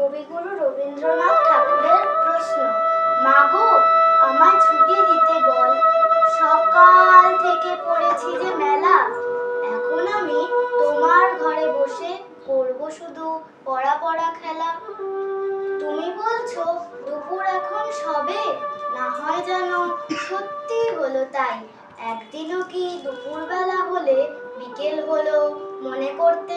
কবিগুরু রবীন্দ্রনাথ ঠাকুরের প্রশ্ন, মাগো, আমায় ছুটি দিতে বল। সকাল থেকে পড়েছি যে মেলা, এখন আমি তোমার ঘরে বসে করব শুধু পড়া পড়া খেলা। তুমি বলছো, দুপুর এখন সবে, না হয় যেন সত্যি হলো তাই। একদিনও কি দুপুরবেলা হলে বিকেল হলো, মনে করতে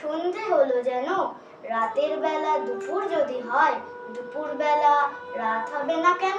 সন্ধে হলো যেন। রাতের বেলা দুপুর যদি হয় দুপুর বেলা রাত হবে না কেন?